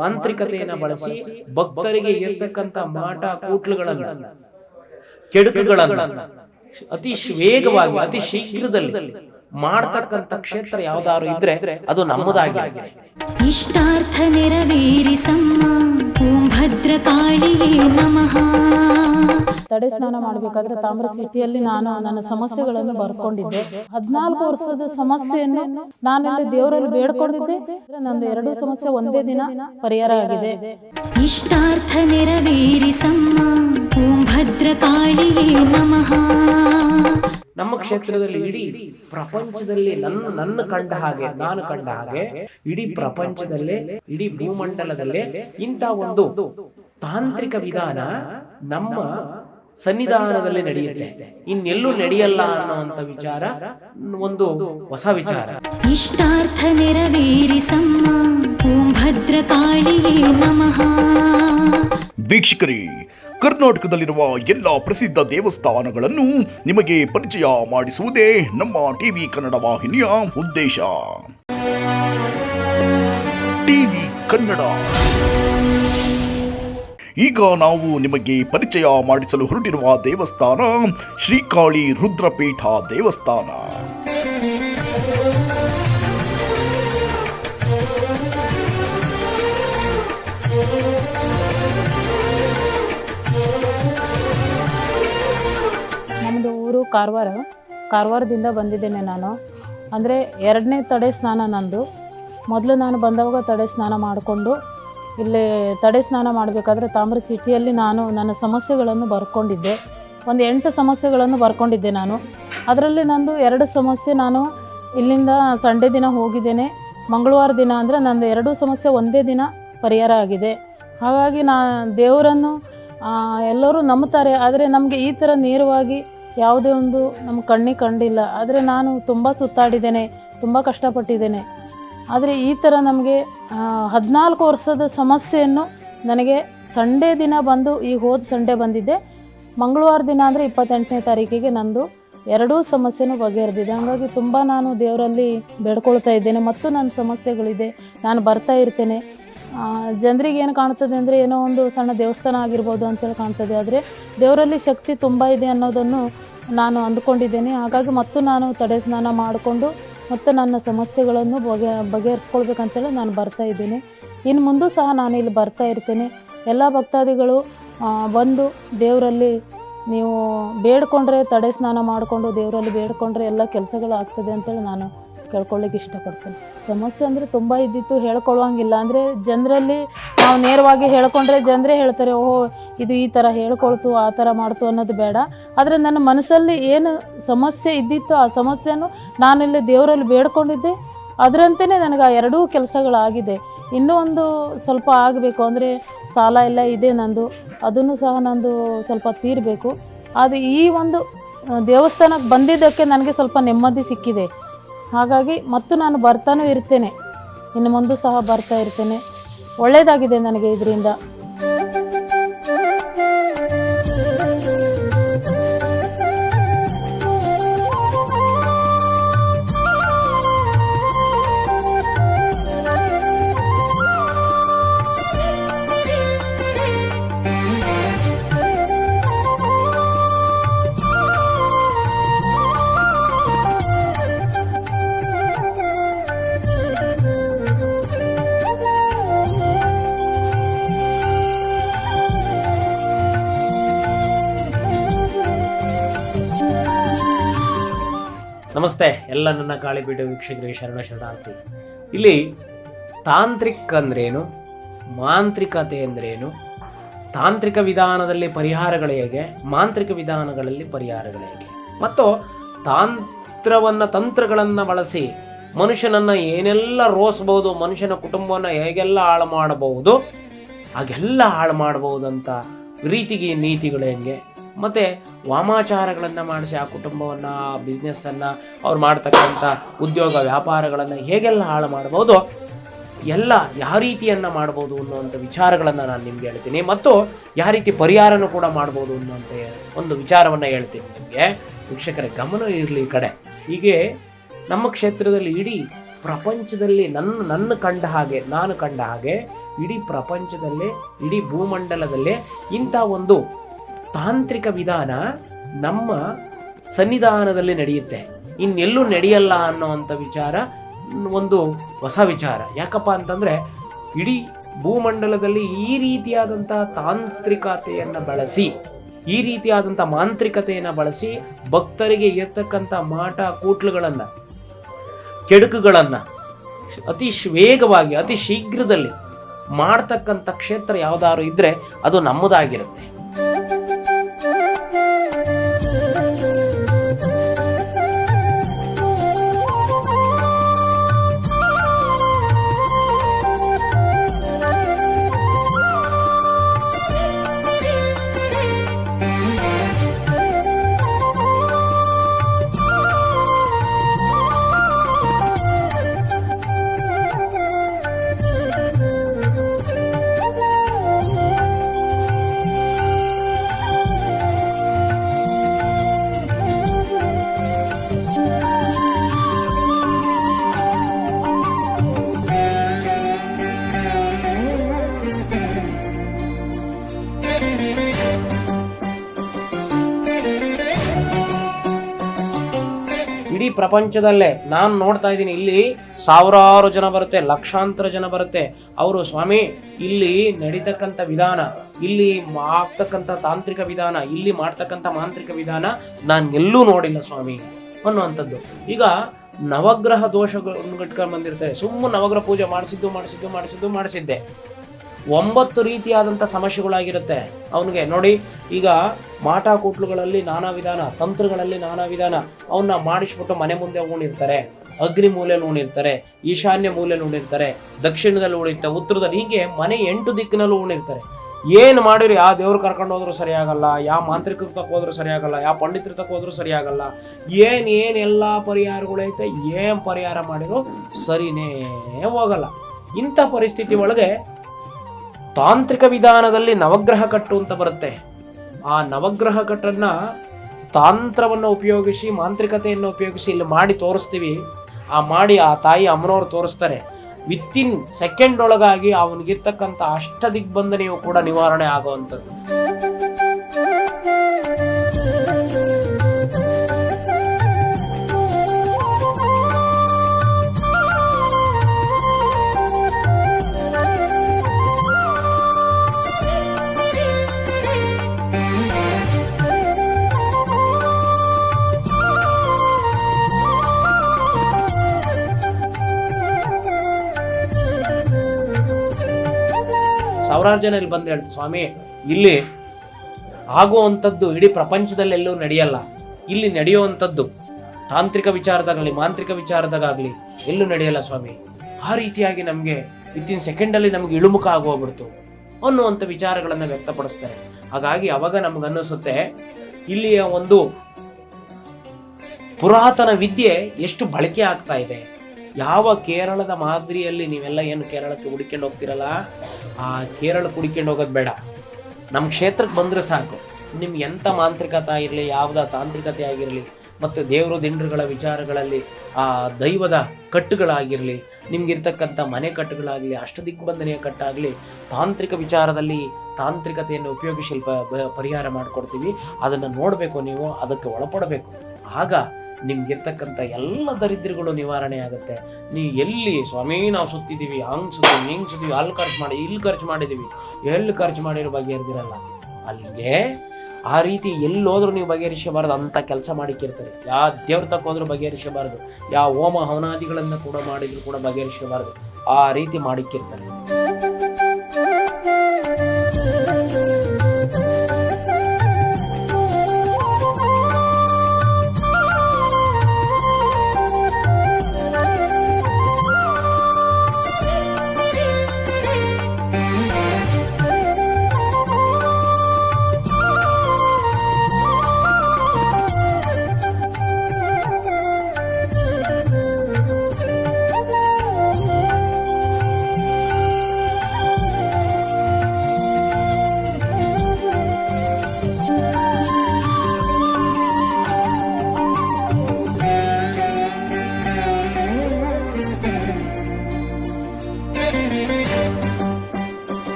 ಮಾಂತ್ರಿಕತೆಯನ್ನ ಬಳಸಿ ಭಕ್ತರಿಗೆ ಇರ್ತಕ್ಕಂಥ ಮಾಟ ಕೂಟ್ಲುಗಳನ್ನ ಕೆಡುಕುಗಳನ್ನ ಅತಿ ವೇಗವಾಗಿ ಅತಿ ಶೀಘ್ರದಲ್ಲಿ ಮಾಡ್ತಕ್ಕಂಥ ಕ್ಷೇತ್ರ ಯಾವ್ದಾದ್ರು ಇದ್ರೆ ಅದು ನಮ್ಮದಾಗಿದೆ. ಇಷ್ಟಾರ್ಥ ನೆರವೇರಿಸಮ್ಮ ಓಂ ಭದ್ರಕಾಳಿಯೇ ನಮಃ. ತಡೆ ಸ್ನಾನ ಮಾಡಬೇಕಾದ್ರೆ ತಾಮ್ರ ಸಿಟಿಯಲ್ಲಿ ನಾನು ನನ್ನ ಸಮಸ್ಯೆಗಳನ್ನು ಬರ್ಕೊಂಡಿದ್ದೆ. ಹದಿನಾಲ್ಕು ವರ್ಷದ ಸಮಸ್ಯೆಯನ್ನು ನಾನು ಇಲ್ಲಿ ದೇವರಲ್ಲಿ ಬೇಡ್ಕೊಂಡಿದ್ದೆ. ನಂದು ಎರಡು ಸಮಸ್ಯೆ ಒಂದೇ ದಿನ ಪರಿಹಾರ ಆಗಿದೆ. ಇಷ್ಟಾರ್ಥ ನೆರವೇರಿಸಮ್ಮ. ಓಂ ಭದ್ರಕಾಳಿಯೇ ನಮಃ. ನಮ್ಮ ಕ್ಷೇತ್ರದಲ್ಲಿ ಇಡೀ ಪ್ರಪಂಚದಲ್ಲಿ ನನ್ನ ನನ್ನ ಕಂಡ ಹಾಗೆ ನಾನು ಕಂಡ ಹಾಗೆ ಇಡೀ ಪ್ರಪಂಚದಲ್ಲೇ ಇಡೀ ಭೂಮಂಡಲದಲ್ಲೇ ಇಂಥ ಒಂದು ತಾಂತ್ರಿಕ ವಿಧಾನ ನಮ್ಮ ಸನ್ನಿಧಾನದಲ್ಲಿ ನಡೆಯುತ್ತೆ. ಇನ್ನೆಲ್ಲೂ ನಡೆಯಲ್ಲ ಅನ್ನುವಂತ ವಿಚಾರ ಒಂದು ಹೊಸ ವಿಚಾರ. ಇಷ್ಟಾರ್ಥ ನೆರವೇರಿಸಮ್ಮ ಓಂ ಭದ್ರಕಾಳಿಯೇ ನಮಃ. ವೀಕ್ಷಕರೇ ಕರ್ನಾಟಕದಲ್ಲಿರುವ ಎಲ್ಲ ಪ್ರಸಿದ್ಧ ದೇವಸ್ಥಾನಗಳನ್ನು ನಿಮಗೆ ಪರಿಚಯ ಮಾಡಿಸುವುದೇ ನಮ್ಮ ಟಿವಿ ಕನ್ನಡ ವಾಹಿನಿಯ ಉದ್ದೇಶ. ಟಿವಿ ಕನ್ನಡ. ಈಗ ನಾವು ನಿಮಗೆ ಪರಿಚಯ ಮಾಡಿಸಲು ಹೊರಟಿರುವ ದೇವಸ್ಥಾನ ಶ್ರೀಕಾಳಿ ರುದ್ರಪೀಠ ದೇವಸ್ಥಾನ. ಕಾರವಾರ, ಕಾರವಾರದಿಂದ ಬಂದಿದ್ದೇನೆ ನಾನು. ಅಂದರೆ ಎರಡನೇ ತಡೆ ಸ್ನಾನ ನಂದು. ಮೊದಲು ನಾನು ಬಂದವಾಗ ತಡೆ ಸ್ನಾನ ಮಾಡಿಕೊಂಡು, ಇಲ್ಲಿ ತಡೆ ಸ್ನಾನ ಮಾಡಬೇಕಾದ್ರೆ ತಾಮ್ರ ಚೀಟಿಯಲ್ಲಿ ನಾನು ನನ್ನ ಸಮಸ್ಯೆಗಳನ್ನು ಬರ್ಕೊಂಡಿದ್ದೆ. ಒಂದು ಎಂಟು ಸಮಸ್ಯೆಗಳನ್ನು ಬರ್ಕೊಂಡಿದ್ದೆ ನಾನು. ಅದರಲ್ಲಿ ನಂದು ಎರಡು ಸಮಸ್ಯೆ ನಾನು ಇಲ್ಲಿಂದ ಸಂಡೇ ದಿನ ಹೋಗಿದ್ದೇನೆ. ಮಂಗಳವಾರ ದಿನ ಅಂದರೆ ನಂದು ಎರಡೂ ಸಮಸ್ಯೆ ಒಂದೇ ದಿನ ಪರಿಹಾರ ಆಗಿದೆ. ಹಾಗಾಗಿ ನಾ ದೇವರನ್ನು ಎಲ್ಲರೂ ನಂಬುತ್ತಾರೆ ಆದರೆ ನಮಗೆ ಈ ಥರ ನೇರವಾಗಿ ಯಾವುದೇ ಒಂದು ನಮ್ಮ ಕಣ್ಣಿಗೆ ಕಂಡಿಲ್ಲ. ಆದರೆ ನಾನು ತುಂಬ ಸುತ್ತಾಡಿದ್ದೇನೆ, ತುಂಬ ಕಷ್ಟಪಟ್ಟಿದ್ದೇನೆ. ಆದರೆ ಈ ಥರ ನಮಗೆ ಹದಿನಾಲ್ಕು ವರ್ಷದ ಸಮಸ್ಯೆಯನ್ನು ನನಗೆ ಸಂಡೇ ದಿನ ಬಂದು ಈ ಹೋದ ಸಂಡೇ ಬಂದಿದ್ದೆ. ಮಂಗಳವಾರ ದಿನ ಅಂದರೆ ಇಪ್ಪತ್ತೆಂಟನೇ ತಾರೀಕಿಗೆ ನಂದು ಎರಡೂ ಸಮಸ್ಯೆನೂ ಬಗೆಹರಿದಿದೆ. ಹಾಗಾಗಿ ತುಂಬ ನಾನು ದೇವರಲ್ಲಿ ಬೇಡ್ಕೊಳ್ತಾ ಇದ್ದೇನೆ. ಮತ್ತು ನನ್ನ ಸಮಸ್ಯೆಗಳಿದೆ. ನಾನು ಬರ್ತಾ ಇರ್ತೇನೆ. ಜನರಿಗೆ ಏನು ಕಾಣ್ತದೆ ಅಂದರೆ ಏನೋ ಒಂದು ಸಣ್ಣ ದೇವಸ್ಥಾನ ಆಗಿರ್ಬೋದು ಅಂತೇಳಿ ಕಾಣ್ತದೆ. ಆದರೆ ದೇವರಲ್ಲಿ ಶಕ್ತಿ ತುಂಬ ಇದೆ ಅನ್ನೋದನ್ನು ನಾನು ಅಂದ್ಕೊಂಡಿದ್ದೇನೆ. ಹಾಗಾಗಿ ಮತ್ತು ನಾನು ತಡೆ ಸ್ನಾನ ಮಾಡಿಕೊಂಡು ಮತ್ತು ನನ್ನ ಸಮಸ್ಯೆಗಳನ್ನು ಬಗೆ, ಬಗೆಹರಿಸ್ಕೊಳ್ಬೇಕಂತೇಳಿ ನಾನು ಬರ್ತಾ ಇದ್ದೀನಿ. ಇನ್ನು ಮುಂದೂ ಸಹ ನಾನು ಇಲ್ಲಿ ಬರ್ತಾ ಇರ್ತೇನೆ. ಎಲ್ಲ ಭಕ್ತಾದಿಗಳು ಬಂದು ದೇವರಲ್ಲಿ ನೀವು ಬೇಡ್ಕೊಂಡ್ರೆ ತಡೆ ಸ್ನಾನ ಮಾಡಿಕೊಂಡು ದೇವರಲ್ಲಿ ಬೇಡಿಕೊಂಡ್ರೆ ಎಲ್ಲ ಕೆಲಸಗಳು ಆಗ್ತದೆ ಅಂತೇಳಿ ನಾನು ಕೇಳ್ಕೊಳ್ಳಿಕ್ಕೆ ಇಷ್ಟಪಡ್ತೇನೆ. ಸಮಸ್ಯೆ ಅಂದರೆ ತುಂಬ ಇದ್ದಿತ್ತು, ಹೇಳ್ಕೊಳ್ಳೋಂಗಿಲ್ಲ. ಅಂದರೆ ಜನರಲ್ಲಿ ನಾವು ನೇರವಾಗಿ ಹೇಳ್ಕೊಂಡ್ರೆ ಜನರೇ ಹೇಳ್ತಾರೆ, ಓಹೋ ಇದು ಈ ಥರ ಹೇಳ್ಕೊಳ್ತು, ಆ ಥರ ಮಾಡ್ತು ಅನ್ನೋದು ಬೇಡ. ಆದರೆ ನನ್ನ ಮನಸ್ಸಲ್ಲಿ ಏನು ಸಮಸ್ಯೆ ಇದ್ದಿತ್ತು ಆ ಸಮಸ್ಯೆಯನ್ನು ನಾನಿಲ್ಲಿ ದೇವರಲ್ಲಿ ಬೇಡ್ಕೊಂಡಿದ್ದೆ. ಅದರಂತೆಯೇ ನನಗೆ ಆ ಎರಡೂ ಕೆಲಸಗಳಾಗಿದೆ. ಇನ್ನೂ ಒಂದು ಸ್ವಲ್ಪ ಆಗಬೇಕು, ಅಂದರೆ ಸಾಲ ಎಲ್ಲ ಇದೆ ನಂದು. ಅದನ್ನು ಸಹ ನಂದು ಸ್ವಲ್ಪ ತೀರಬೇಕು. ಅದು ಈ ಒಂದು ದೇವಸ್ಥಾನಕ್ಕೆ ಬಂದಿದ್ದಕ್ಕೆ ನನಗೆ ಸ್ವಲ್ಪ ನೆಮ್ಮದಿ ಸಿಕ್ಕಿದೆ. ಹಾಗಾಗಿ ಮತ್ತು ನಾನು ಬರ್ತಾನೂ ಇರ್ತೇನೆ. ಇನ್ನು ಮುಂದೂ ಸಹ ಬರ್ತಾ ಇರ್ತೇನೆ. ಒಳ್ಳೆಯದಾಗಿದೆ ನನಗೆ ಇದರಿಂದ. ನಮಸ್ತೆ, ಎಲ್ಲ ನನ್ನ ಕಾಳಿಪೀಠ ವೀಕ್ಷಕರಿಗೆ ಶರಣ ಶರಣಾರ್ಥಿ. ಇಲ್ಲಿ ತಾಂತ್ರಿಕ ಅಂದ್ರೇನು, ಮಾಂತ್ರಿಕತೆ ಅಂದ್ರೇನು, ತಾಂತ್ರಿಕ ವಿಧಾನದಲ್ಲಿ ಪರಿಹಾರಗಳು ಹೇಗೆ, ಮಾಂತ್ರಿಕ ವಿಧಾನಗಳಲ್ಲಿ ಪರಿಹಾರಗಳು ಹೇಗೆ? ಮತ್ತು ತಾಂತ್ರವನ್ನು, ತಂತ್ರಗಳನ್ನು ಬಳಸಿ ಮನುಷ್ಯನನ್ನು ಏನೆಲ್ಲ ರೋಸಬಹುದು ಮನುಷ್ಯನ ಕುಟುಂಬವನ್ನು ಹೇಗೆಲ್ಲ ಹಾಳು ಮಾಡಬಹುದು, ಹಾಗೆಲ್ಲ ಹಾಳು ಮಾಡಬಹುದಂತ ರೀತಿಗೆ, ನೀತಿಗಳು ಹೆಂಗೆ? ಮತ್ತೆ ವಾಮಾಚಾರಗಳನ್ನು ಮಾಡಿಸಿ ಆ ಕುಟುಂಬವನ್ನು ಆ ಬಿಸ್ನೆಸ್ಸನ್ನು ಅವ್ರು ಮಾಡ್ತಕ್ಕಂಥ ಉದ್ಯೋಗ ವ್ಯಾಪಾರಗಳನ್ನು ಹೇಗೆಲ್ಲ ಹಾಳು ಮಾಡ್ಬೋದು, ಎಲ್ಲ ಯಾವ ರೀತಿಯನ್ನು ಮಾಡ್ಬೋದು ಅನ್ನುವಂಥ ವಿಚಾರಗಳನ್ನು ನಾನು ನಿಮಗೆ ಹೇಳ್ತೀನಿ. ಮತ್ತು ಯಾವ ರೀತಿ ಪರಿಹಾರನೂ ಕೂಡ ಮಾಡ್ಬೋದು ಅನ್ನುವಂಥ ಒಂದು ವಿಚಾರವನ್ನು ಹೇಳ್ತೀನಿ ನಿಮಗೆ. ವೀಕ್ಷಕರ, ಗಮನ ಇರಲಿ ಈ ಕಡೆ. ಹೀಗೆ ನಮ್ಮ ಕ್ಷೇತ್ರದಲ್ಲಿ ಇಡೀ ಪ್ರಪಂಚದಲ್ಲಿ ನನ್ನ ನನ್ನ ಕಂಡ ಹಾಗೆ, ನಾನು ಕಂಡ ಹಾಗೆ ಇಡೀ ಪ್ರಪಂಚದಲ್ಲೇ, ಇಡೀ ಭೂಮಂಡಲದಲ್ಲೇ ಇಂಥ ಒಂದು ತಾಂತ್ರಿಕ ವಿಧಾನ ನಮ್ಮ ಸನ್ನಿಧಾನದಲ್ಲಿ ನಡೆಯುತ್ತೆ. ಇನ್ನೆಲ್ಲೂ ನಡೆಯಲ್ಲ ಅನ್ನೋವಂಥ ವಿಚಾರ, ಒಂದು ಹೊಸ ವಿಚಾರ. ಯಾಕಪ್ಪ ಅಂತಂದರೆ, ಇಡೀ ಭೂಮಂಡಲದಲ್ಲಿ ಈ ರೀತಿಯಾದಂಥ ತಾಂತ್ರಿಕತೆಯನ್ನು ಬಳಸಿ, ಈ ರೀತಿಯಾದಂಥ ಮಾಂತ್ರಿಕತೆಯನ್ನು ಬಳಸಿ ಭಕ್ತರಿಗೆ ಇರ್ತಕ್ಕಂಥ ಮಾಟ ಕೂಟ್ಲುಗಳನ್ನು, ಕೆಡುಕುಗಳನ್ನು ಅತಿ ವೇಗವಾಗಿ, ಅತಿ ಶೀಘ್ರದಲ್ಲಿ ಮಾಡ್ತಕ್ಕಂಥ ಕ್ಷೇತ್ರ ಯಾವುದಾದ್ರು ಇದ್ದರೆ ಅದು ನಮ್ಮದಾಗಿರುತ್ತೆ. ಪ್ರಪಂಚದಲ್ಲೇ ನಾನು ನೋಡ್ತಾ ಇದ್ದೀನಿ. ಇಲ್ಲಿ ಸಾವಿರಾರು ಜನ ಬರುತ್ತೆ, ಲಕ್ಷಾಂತರ ಜನ ಬರುತ್ತೆ. ಅವರು ಸ್ವಾಮಿ, ಇಲ್ಲಿ ನಡೀತಕ್ಕಂಥ ವಿಧಾನ, ಇಲ್ಲಿ ಆಗ್ತಕ್ಕಂಥ ತಾಂತ್ರಿಕ ವಿಧಾನ, ಇಲ್ಲಿ ಮಾಡ್ತಕ್ಕಂಥ ಮಾಂತ್ರಿಕ ವಿಧಾನ ನಾನು ಎಲ್ಲೂ ನೋಡಿಲ್ಲ ಸ್ವಾಮಿ ಅನ್ನುವಂಥದ್ದು. ಈಗ ನವಗ್ರಹ ದೋಷಗಳನ್ನು ಕಟ್ಕೊಂಡು ಬಂದಿರ್ತಾರೆ. ಸುಮ್ಮನೆ ನವಗ್ರಹ ಪೂಜೆ ಮಾಡಿಸಿದ್ದು ಮಾಡಿಸಿದ್ದು ಮಾಡಿಸಿದ್ದು, ಮಾಡಿಸಿದ್ದೆ. ಒಂಬತ್ತು ರೀತಿಯಾದಂಥ ಸಮಸ್ಯೆಗಳಾಗಿರುತ್ತೆ. ಅವನಿಗೆ ನೋಡಿ, ಈಗ ಮಾಟ ಕೂಟ್ಲುಗಳಲ್ಲಿ ನಾನಾ ವಿಧಾನ, ತಂತ್ರಗಳಲ್ಲಿ ನಾನಾ ವಿಧಾನ ಅವನ್ನ ಮಾಡಿಸ್ಬಿಟ್ಟು ಮನೆ ಮುಂದೆ ಉಣಿರ್ತಾರೆ ಅಗ್ನಿ ಮೂಲೆಯಲ್ಲಿ ಉಣಿರ್ತಾರೆ ಈಶಾನ್ಯ ಮೂಲೆಯಲ್ಲಿ ಉಣಿರ್ತಾರೆ ದಕ್ಷಿಣದಲ್ಲಿ ಉಳಿರ್ತಾರೆ ಉತ್ತರದಲ್ಲಿ ಹೀಗೆ ಮನೆ ಎಂಟು ದಿಕ್ಕಿನಲ್ಲೂ ಉಣಿರ್ತಾರೆ ಏನು ಮಾಡಿರಿ? ಯಾವ ದೇವ್ರು ಕರ್ಕೊಂಡು ಹೋದ್ರೂ ಸರಿಯಾಗಲ್ಲ ಯಾವ ಮಾಂತ್ರಿಕರ ತಕ್ಕ ಹೋದ್ರು ಸರಿಯಾಗಲ್ಲ ಯಾವ ಪಂಡಿತರ ತಕ್ಕ ಹೋದ್ರೂ ಸರಿಯಾಗಲ್ಲ. ಏನು ಏನೆಲ್ಲ ಪರಿಹಾರಗಳೈತೆ ಏನು ಪರಿಹಾರ ಮಾಡಿದ್ರು ಸರಿನೇ ಹೋಗಲ್ಲ. ಇಂಥ ಪರಿಸ್ಥಿತಿ ಒಳಗೆ ತಾಂತ್ರಿಕ ವಿಧಾನದಲ್ಲಿ ನವಗ್ರಹ ಕಟ್ಟು ಅಂತ ಬರುತ್ತೆ. ಆ ನವಗ್ರಹ ಕಟ್ಟನ್ನ ತಾಂತ್ರವನ್ನು ಉಪಯೋಗಿಸಿ, ಮಾಂತ್ರಿಕತೆಯನ್ನು ಉಪಯೋಗಿಸಿ ಇಲ್ಲಿ ಮಾಡಿ ತೋರಿಸ್ತೀವಿ. ಆ ಮಾಡಿ ಆ ತಾಯಿ ಅಮ್ಮನವ್ರು ತೋರಿಸ್ತಾರೆ. ವಿತ್ತಿನ್ ಸೆಕೆಂಡ್ ಒಳಗಾಗಿ ಅವನಿಗಿರ್ತಕ್ಕಂಥ ಅಷ್ಟ ದಿಗ್ಬಂಧನೆಯು ಕೂಡ ನಿವಾರಣೆ ಆಗುವಂಥದ್ದು. ಸಾವಿರಾರು ಜನ ಇಲ್ಲಿ ಬಂದು ಹೇಳ್ತಾರೆ ಸ್ವಾಮಿ, ಇಲ್ಲಿ ಆಗುವಂಥದ್ದು ಇಡೀ ಪ್ರಪಂಚದಲ್ಲೆಲ್ಲೂ ನಡೆಯಲ್ಲ. ಇಲ್ಲಿ ನಡೆಯುವಂಥದ್ದು ತಾಂತ್ರಿಕ ವಿಚಾರದಾಗಲಿ ಮಾಂತ್ರಿಕ ವಿಚಾರದಾಗಲಿ ಎಲ್ಲೂ ನಡೆಯಲ್ಲ, ಸ್ವಾಮಿ. ಆ ರೀತಿಯಾಗಿ ನಮಗೆ ವಿತಿನ್ ಸೆಕೆಂಡಲ್ಲಿ ನಮಗೆ ಇಳುಮುಖ ಆಗೋಗ್ಬಿಡ್ತು ಅನ್ನುವಂಥ ವಿಚಾರಗಳನ್ನು ವ್ಯಕ್ತಪಡಿಸ್ತಾರೆ. ಹಾಗಾಗಿ ಅವಾಗ ನಮಗನ್ನಿಸುತ್ತೆ ಇಲ್ಲಿಯ ಒಂದು ಪುರಾತನ ವಿದ್ಯೆ ಎಷ್ಟು ಬಳಕೆ ಆಗ್ತಾ ಇದೆ? ಯಾವ ಕೇರಳದ ಮಾದರಿಯಲ್ಲಿ ನೀವೆಲ್ಲ ಏನು ಕೇರಳಕ್ಕೆ ಹುಡ್ಕೊಂಡು ಹೋಗ್ತಿರಲ್ಲ? ಆ ಕೇರಳಕ್ಕೆ ಹುಡ್ಕೊಂಡು ಹೋಗೋದು ಬೇಡ. ನಮ್ಮ ಕ್ಷೇತ್ರಕ್ಕೆ ಬಂದರೆ ಸಾಕು. ನಿಮ್ಗೆ ಎಂಥ ಮಾಂತ್ರಿಕತೆ ಆಗಿರಲಿ, ಯಾವುದ ತಾಂತ್ರಿಕತೆ ಆಗಿರಲಿ, ಮತ್ತು ದೇವರು ದಿಂಡ್ರುಗಳ ವಿಚಾರಗಳಲ್ಲಿ ಆ ದೈವದ ಕಟ್ಟುಗಳಾಗಿರಲಿ ನಿಮ್ಗಿರ್ತಕ್ಕಂಥ ಮನೆ ಕಟ್ಟುಗಳಾಗಲಿ ಅಷ್ಟದಿಗ್ಬಂಧನೆಯ ಕಟ್ಟಾಗಲಿ, ತಾಂತ್ರಿಕ ವಿಚಾರದಲ್ಲಿ ತಾಂತ್ರಿಕತೆಯನ್ನು ಉಪಯೋಗಿಸಿ ಪರಿಹಾರ ಮಾಡಿಕೊಡ್ತೀವಿ. ಅದನ್ನು ನೋಡಬೇಕು ನೀವು, ಅದಕ್ಕೆ ಒಳಪಡಬೇಕು. ಆಗ ನಿಮ್ಗಿರ್ತಕ್ಕಂಥ ಎಲ್ಲ ದರಿದ್ರಗಳು ನಿವಾರಣೆ ಆಗುತ್ತೆ. ನೀವು ಎಲ್ಲಿ ಸ್ವಾಮಿ ನಾವು ಸುತ್ತಿದ್ದೀವಿ ಹಂಗೆ ಸುತ್ತೀವಿ ಹಿಂಗೆ ಸುತ್ತೀವಿ ಅಲ್ಲಿ ಖರ್ಚು ಮಾಡಿ, ಇಲ್ಲಿ ಖರ್ಚು ಮಾಡಿದ್ದೀವಿ ಎಲ್ಲಿ ಖರ್ಚು ಮಾಡಿರೋ ಬಗೆಹರಿದಿರಲ್ಲ. ಅಲ್ಲಿಗೆ ಆ ರೀತಿ ಎಲ್ಲೋದ್ರೂ ನೀವು ಬಗೆಹರಿಸಬಾರ್ದು ಅಂತ ಕೆಲಸ ಮಾಡಿಕ್ಕಿರ್ತಾರೆ ಯಾವ ದೇವ್ರ ತಕ್ಕ ಹೋದ್ರೂ ಬಗೆಹರಿಸಬಾರ್ದು ಯಾವ ಹೋಮ ಹವನಾದಿಗಳನ್ನು ಕೂಡ ಮಾಡಿದ್ರು ಕೂಡ ಬಗೆಹರಿಸಬಾರ್ದು ಆ ರೀತಿ ಮಾಡಿಕ್ಕಿರ್ತಾರೆ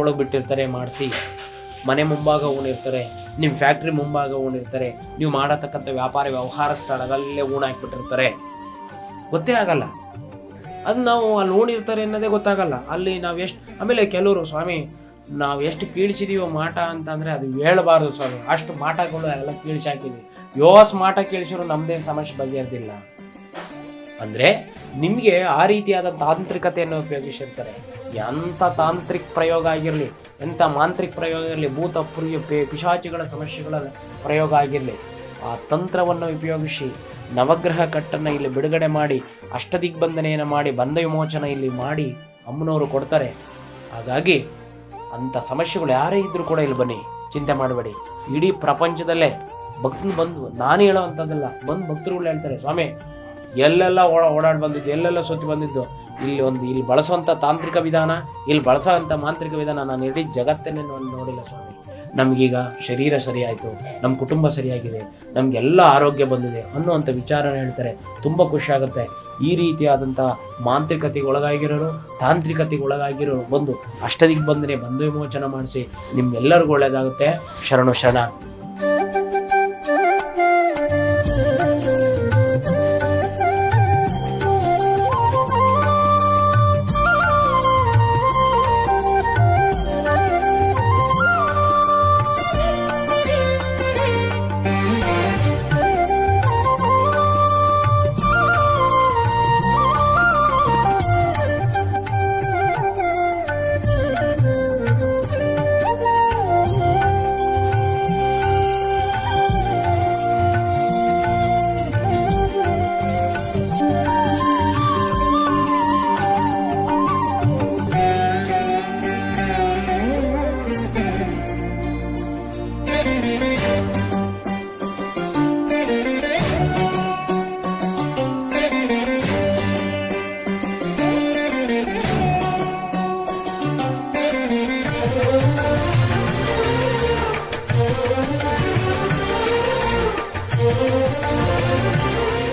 ನೀರೊಳಗೆ ಬಿಟ್ಟಿರ್ತಾರೆ, ಮಾಡಿಸಿ. ಮನೆ ಮುಂಭಾಗ ಊಣಿರ್ತಾರೆ ನಿಮ್ಮ ಫ್ಯಾಕ್ಟ್ರಿ ಮುಂಭಾಗ ಊಣಿರ್ತಾರೆ ನೀವು ಮಾಡತಕ್ಕಂಥ ವ್ಯಾಪಾರ, ವ್ಯವಹಾರ ಸ್ಥಳದಲ್ಲೇ ಹಾಕ್ಬಿಟ್ಟಿರ್ತಾರೆ. ಗೊತ್ತೇ ಆಗಲ್ಲ. ಅದು ನಾವು ಅಲ್ಲಿ ಊಣಿರ್ತಾರೆ ಅನ್ನೋದೇ ಗೊತ್ತಾಗಲ್ಲ. ಅಲ್ಲಿ ನಾವು ಎಷ್ಟು, ಆಮೇಲೆ ಕೆಲವರು, ಸ್ವಾಮಿ, ನಾವು ಎಷ್ಟು ಕೀಳಿಸಿದೀವೋ ಮಾಟ ಅಂತಂದರೆ ಅದು ಹೇಳಬಾರ್ದು ಸ್ವಾಮಿ. ಅಷ್ಟು ಮಾಟಗಳು ಎಲ್ಲ ಕೀಳಿಸಾಕಿದ್ವಿ ಯೋಸ್ ಮಾಟ ಕೀಳಿಸಿದ್ರು ನಮ್ಮದೇನು ಸಮಸ್ಯೆ ಬಗೆಹರ್ದಿಲ್ಲ. ಅಂದರೆ ನಿಮಗೆ ಆ ರೀತಿಯಾದ ತಾಂತ್ರಿಕತೆಯನ್ನು ಉಪಯೋಗಿಸಿರ್ತಾರೆ. ಎಂಥ ತಾಂತ್ರಿಕ ಪ್ರಯೋಗ ಆಗಿರಲಿ ಎಂಥ ಮಾಂತ್ರಿಕ ಪ್ರಯೋಗ ಇರಲಿ ಭೂತ ಪಿಶಾಚಿಗಳ ಸಮಸ್ಯೆಗಳ ಪ್ರಯೋಗ ಆಗಿರಲಿ, ಆ ತಂತ್ರವನ್ನು ಉಪಯೋಗಿಸಿ ನವಗ್ರಹ ಕಟ್ಟನ್ನು ಇಲ್ಲಿ ಬಿಡುಗಡೆ ಮಾಡಿ, ಅಷ್ಟದಿಗ್ಬಂಧನೆಯನ್ನು ಮಾಡಿ, ಬಂಧ ವಿಮೋಚನ ಇಲ್ಲಿ ಮಾಡಿ ಅಮ್ಮನವರು ಕೊಡ್ತಾರೆ. ಹಾಗಾಗಿ ಅಂಥ ಸಮಸ್ಯೆಗಳು ಯಾರೇ ಇದ್ದರೂ ಕೂಡ ಇಲ್ಲಿ ಬನ್ನಿ, ಚಿಂತೆ ಮಾಡಬೇಡಿ. ಇಡೀ ಪ್ರಪಂಚದಲ್ಲೇ ಭಕ್ತರು ಬಂದು, ನಾನು ಹೇಳೋ ಅಂಥದ್ದಲ್ಲ ಬಂದು ಭಕ್ತರುಗಳು ಹೇಳ್ತಾರೆ, ಸ್ವಾಮಿ ಎಲ್ಲೆಲ್ಲ ಓಡ ಓಡಾಡಿ ಬಂದಿದ್ದು, ಎಲ್ಲೆಲ್ಲ ಸುತ್ತಿ ಬಂದಿದ್ದು, ಇಲ್ಲಿ ಒಂದು ಇಲ್ಲಿ ಬಳಸುವಂಥ ತಾಂತ್ರಿಕ ವಿಧಾನ, ಇಲ್ಲಿ ಬಳಸೋವಂಥ ಮಾಂತ್ರಿಕ ವಿಧಾನ ನಾನು ಇಡೀ ಜಗತ್ತನ್ನೇ ನೋಡಿ ನೋಡಿಲ್ಲ ಸ್ವಾಮಿ. ನಮಗೀಗ ಶರೀರ ಸರಿಯಾಯಿತು ನಮ್ಮ ಕುಟುಂಬ ಸರಿಯಾಗಿದೆ ನಮಗೆಲ್ಲ ಆರೋಗ್ಯ ಬಂದಿದೆ ಅನ್ನುವಂಥ ವಿಚಾರನ ಹೇಳ್ತಾರೆ. ತುಂಬ ಖುಷಿಯಾಗುತ್ತೆ ಈ ರೀತಿಯಾದಂಥ ಮಾಂತ್ರಿಕತೆಗೆ ಒಳಗಾಗಿರೋರು, ತಾಂತ್ರಿಕತೆಗೆ ಒಳಗಾಗಿರೋರು ಬಂದು ಅಷ್ಟದಿಗೆ ಬಂದರೆ ಬಂಧು ವಿಮೋಚನ ಮಾಡಿಸಿ ನಿಮ್ಮೆಲ್ಲರಿಗೂ ಒಳ್ಳೆಯದಾಗುತ್ತೆ ಶರಣು ಶರಣ.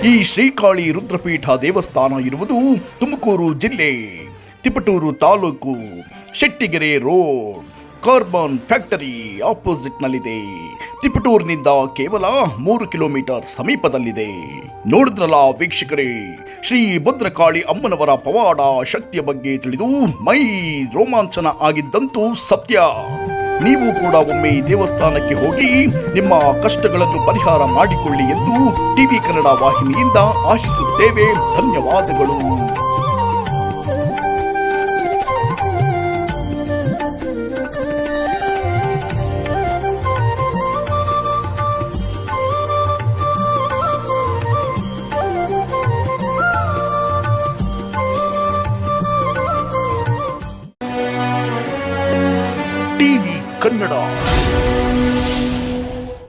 ಈ ಶ್ರೀಕಾಳಿ ರುದ್ರಪೀಠ ದೇವಸ್ಥಾನ ಇರುವುದು ತುಮಕೂರು ಜಿಲ್ಲೆ, Tiptur taluk, Shettigere road. Carbon factory opposite ನಲ್ಲಿದೆ ತಿಪಟೂರಿನಿಂದ ಕೇವಲ ಮೂರು ಕಿಲೋಮೀಟರ್ ಸಮೀಪದಲ್ಲಿದೆ. ನೋಡಿದ್ರಲ್ಲ ವೀಕ್ಷಕರೇ, ಶ್ರೀ ಭದ್ರಕಾಳಿ ಅಮ್ಮನವರ ಪವಾಡ ಶಕ್ತಿಯ ಬಗ್ಗೆ ತಿಳಿದು ಮೈ ರೋಮಾಂಚನ ಆಗಿದ್ದಂತೂ ಸತ್ಯ. ನೀವು ಕೂಡ ಒಮ್ಮೆ ದೇವಸ್ಥಾನಕ್ಕೆ ಹೋಗಿ ನಿಮ್ಮ ಕಷ್ಟಗಳನ್ನು ಪರಿಹಾರ ಮಾಡಿಕೊಳ್ಳಿ ಎಂದು ಟಿವಿ ಕನ್ನಡ ವಾಹಿನಿಯಿಂದ ಆಶಿಸುತ್ತೇವೆ. ಧನ್ಯವಾದಗಳು.